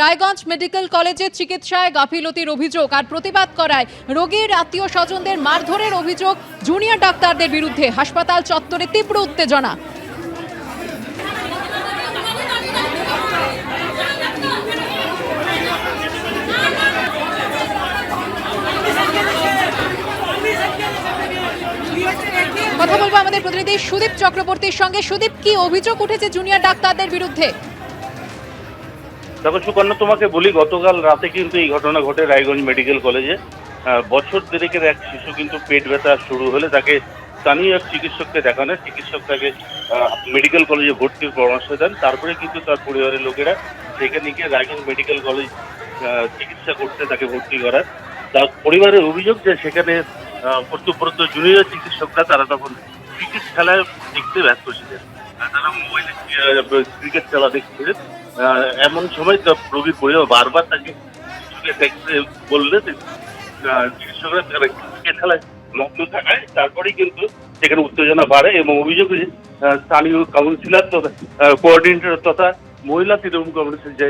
Raiganj medical কলেজের চিকিৎসায় গাফিলতির অভিযোগ আর প্রতিবাদ করায় রোগীর আত্মীয় স্বজনদের মারধরের অভিযোগ জুনিয়র ডাক্তারদের বিরুদ্ধে হাসপাতাল চত্বরে তীব্র উত্তেজনা। কথা বলব আমাদের প্রতিনিধি সুদীপ চক্রবর্তীর সঙ্গে। সুদীপ, কি অভিযোগ উঠেছে জুনিয়র ডাক্তারদের বিরুদ্ধে? দেখো সুকন্যা, তোমাকে বলি, গতকাল রাতে কিন্তু এই ঘটনা ঘটে রায়গঞ্জ মেডিকেল কলেজে। বছর দেড়েকের এক শিশু কিন্তু পেট ব্যথা শুরু হলে তাকে স্থানীয় এক চিকিৎসককে দেখানো। চিকিৎসক তাকে মেডিকেল কলেজে ভর্তির পরামর্শ দেন। তারপরে কিন্তু তার পরিবারের লোকেরা সেখানে গিয়ে রায়গঞ্জ মেডিকেল কলেজ চিকিৎসা করতে তাকে ভর্তি করায় তার পরিবারের অভিযোগ যে সেখানে কর্তব্যরত জুনিয়র চিকিৎসকরা তারা তখন ক্রিকেট খেলায় দেখতে ব্যস্ত ছিলেন। তারা মোবাইলে ক্রিকেট খেলা আহ, এমন সময় রোগীর পরিবার বারবার তাকে দেখতে বললে চিকিৎসকরা খেলায় মগ্ন থাকায় তারপরেই কিন্তু সেখানে উত্তেজনা বাড়ে এবং অভিযোগ স্থানীয় কাউন্সিলর তথা কোঅর্ডিনেটর তথা মহিলা তৃণমূল কংগ্রেসের যে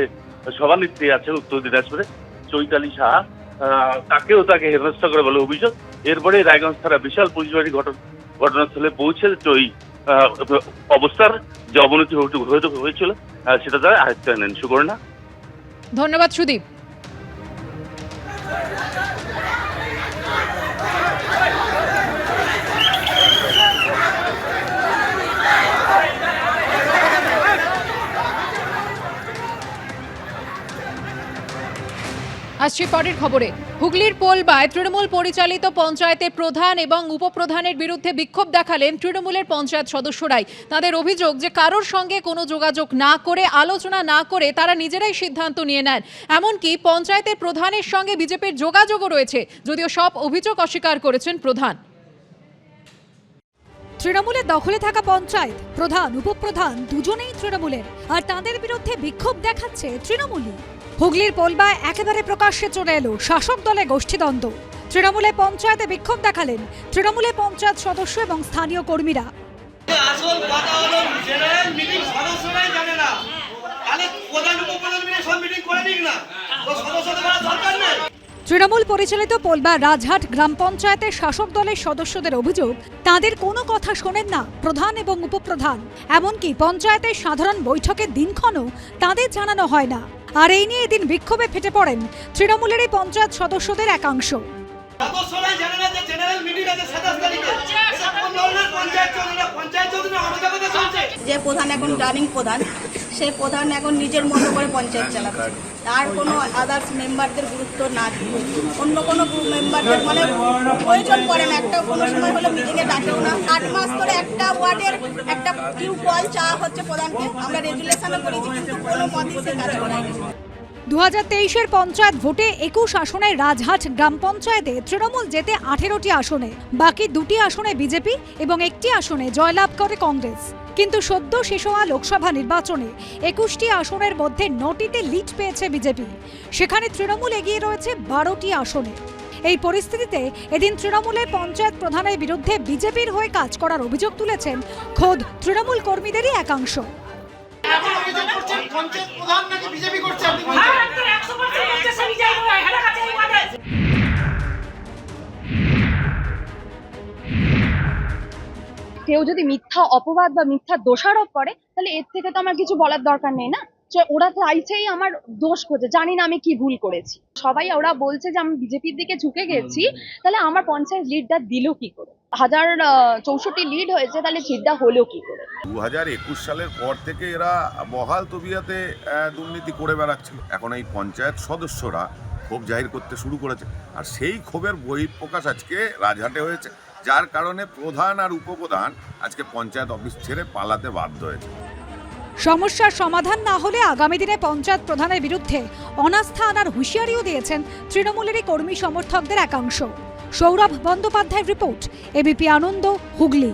সভানেত্রী আছেন উত্তর দিনাজপুরে চৈতালি সাহা তাকেও তাকে হেনস্থা করে বলে অভিযোগ। এরপরে রায়গঞ্জ থানা বিশাল পুলিশবাড়ি ঘটনা ঘটনাস্থলে পৌঁছে আহ, অবস্থার যে অবনতি হয়ে- হয়ে- হয়েছিল সেটা তারা আয়ত্তে নেন সুকর্ণা ধন্যবাদ সুদীপ। আসছি পরের খবরে। হুগলির পোলবায় তৃণমূল পরিচালিত পঞ্চায়েতের প্রধান এবং উপপ্রধানের বিরুদ্ধে বিক্ষোভ দেখালেন তৃণমূলের পঞ্চায়েত সদস্যরাই। তাদের অভিযোগ যে কারোর সঙ্গে কোনো যোগাযোগ না করে, আলোচনা না করে তারা নিজেরাই সিদ্ধান্ত নিয়ে নেন। এমনকি পঞ্চায়েতের প্রধানের সঙ্গে বিজেপির যোগাযোগও রয়েছে, যদিও সব অভিযোগ অস্বীকার করেছেন প্রধান। তৃণমূলের দখলে থাকা পঞ্চায়েত, প্রধান, উপপ্রধান, দুজনেই তৃণমূলের। আর তাদের বিরুদ্ধে বিক্ষোভ দেখাচ্ছে তৃণমূলই। হুগলির পোলবায় একেবারে প্রকাশ্যে চলে এলো শাসক দলে গোষ্ঠীদ্বন্দ্ব। তৃণমূলে পঞ্চায়েতে বিক্ষোভ দেখালেন তৃণমূলে পঞ্চায়েত সদস্য এবং স্থানীয় কর্মীরা। তৃণমূল পরিচালিত পোলবা রাজহাট গ্রাম পঞ্চায়েতের শাসক দলের সদস্যদের অভিযোগ তাদের কোনো কথা শোনেন না প্রধান এবং উপপ্রধান। এমনকি পঞ্চায়েতের সাধারণ বৈঠকের দিনক্ষণও তাদের জানানো হয় না। আর এই নিয়ে এদিন বিক্ষোভে ফেটে পড়েন তৃণমূলের এই পঞ্চায়েত সদস্যদের একাংশ। যে প্রধান এখন রানিং প্রধান সেই প্রধান এখন নিজের মতো করে পঞ্চায়েত চালাচ্ছে। তার কোনো আদার্স মেম্বারদের গুরুত্ব না দিয়ে। অন্য কোনো গ্রুপ মেম্বারদের মানে প্রয়োজন পড়ে না। একটা কোনো সময় হলে মিটিংয়ে ডাকেও না। আট মাস ধরে একটা ওয়ার্ডের একটা কিউ কল চাওয়া হচ্ছে প্রধানকে। আমরা রেজুলেশনও করেছি কিন্তু কোনো মতেই সে কাজ করায়নি। দু হাজার তেইশের পঞ্চায়েত ভোটে একুশ আসনে রাজহাট গ্রাম পঞ্চায়েতে তৃণমূল যেতে আঠেরোটি আসনে, বাকি দুটি আসনে বিজেপি এবং একটি আসনে জয়লাভ করে কংগ্রেস। কিন্তু সদ্য শেষ হওয়া লোকসভা নির্বাচনে একুশটি আসনের মধ্যে নটিতে লিড পেয়েছে বিজেপি। সেখানে তৃণমূল এগিয়ে রয়েছে বারোটি আসনে। এই পরিস্থিতিতে এদিন তৃণমূলের পঞ্চায়েত প্রধানের বিরুদ্ধে বিজেপির হয়ে কাজ করার অভিযোগ তুলেছেন খোদ তৃণমূল কর্মীদেরই একাংশ পঞ্চায়েত প্রধান নাকি বিজেপি করছে? আপনি কেউ যদি মিথ্যা অপবাদ বা মিথ্যা দোষারোপ করে তাহলে এর থেকে তো আমার কিছু বলার দরকার নেই না? যে ওরা চাইছেই আমার দোষ খোঁজে। জানি না আমি কি ভুল করেছি। সবাই ওরা বলছে যে আমি বিজেপির দিকে ঝুঁকে গেছি তাহলে আমার পঞ্চায়েত লিডটা দিল কি করে? হাজার চৌষট্টি লিড হয়েছে তাহলে লিডটা হলো কি করে? দু হাজার একুশ সালের পর থেকে এরা বহাল তবিয়াতে দুর্নীতি করে বেড়াচ্ছিল। এখন এই পঞ্চায়েত সদস্যরা ক্ষোভ জাহির করতে শুরু করেছে। আর সেই ক্ষোভের বহিঃপ্রকাশ আজকে রাজহাটে হয়েছে। যার কারণে প্রধান আর উপপ্রধান আজকে পঞ্চায়েত অফিস ছেড়ে পালাতে বাধ্য হয়েছে। সমস্যার সমাধান না হলে আগামী দিনে পঞ্চায়েত প্রধানের বিরুদ্ধে অনাস্থা আনার হুঁশিয়ারিও দিয়েছেন তৃণমূলেরই কর্মী সমর্থকদের একাংশ। সৌরভ বন্দ্যোপাধ্যায়ের রিপোর্ট, এবিপি আনন্দ, হুগলি।